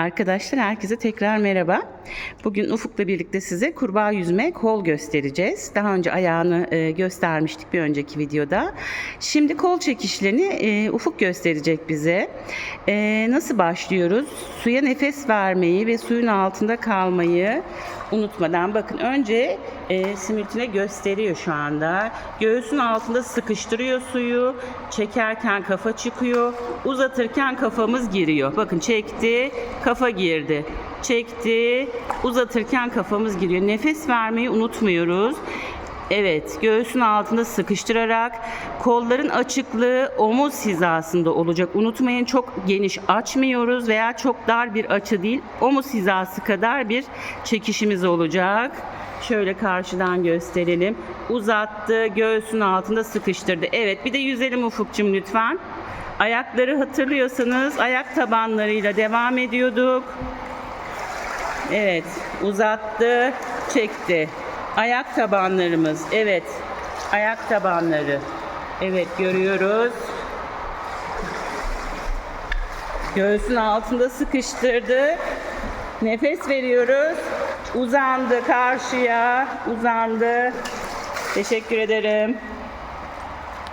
Arkadaşlar herkese tekrar merhaba. Bugün Ufuk'la birlikte size kurbağa yüzme kol göstereceğiz. Daha önce ayağını e, göstermiştik bir önceki videoda. Şimdi kol çekişlerini e, Ufuk gösterecek bize. E, nasıl başlıyoruz? Suya nefes vermeyi ve suyun altında kalmayı unutmadan bakın önce e, simültüne gösteriyor şu anda. Göğsün altında sıkıştırıyor suyu. Çekerken kafa çıkıyor. Uzatırken kafamız giriyor. Bakın çekti, kafa girdi. Çekti, uzatırken kafamız giriyor. Nefes vermeyi unutmuyoruz. Evet, göğsün altında sıkıştırarak kolların açıklığı omuz hizasında olacak. Unutmayın çok geniş açmıyoruz veya çok dar bir açı değil. Omuz hizası kadar bir çekişimiz olacak. Şöyle karşıdan gösterelim. Uzattı, göğsün altında sıkıştırdı. Evet, bir de yüzelim Ufukçum lütfen. Ayakları hatırlıyorsanız ayak tabanlarıyla devam ediyorduk. Evet, uzattı, çekti. Ayak tabanlarımız. Evet. Ayak tabanları. Evet, görüyoruz. Göğsün altında sıkıştırdık. Nefes veriyoruz. Uzandı karşıya. Uzandı. Teşekkür ederim.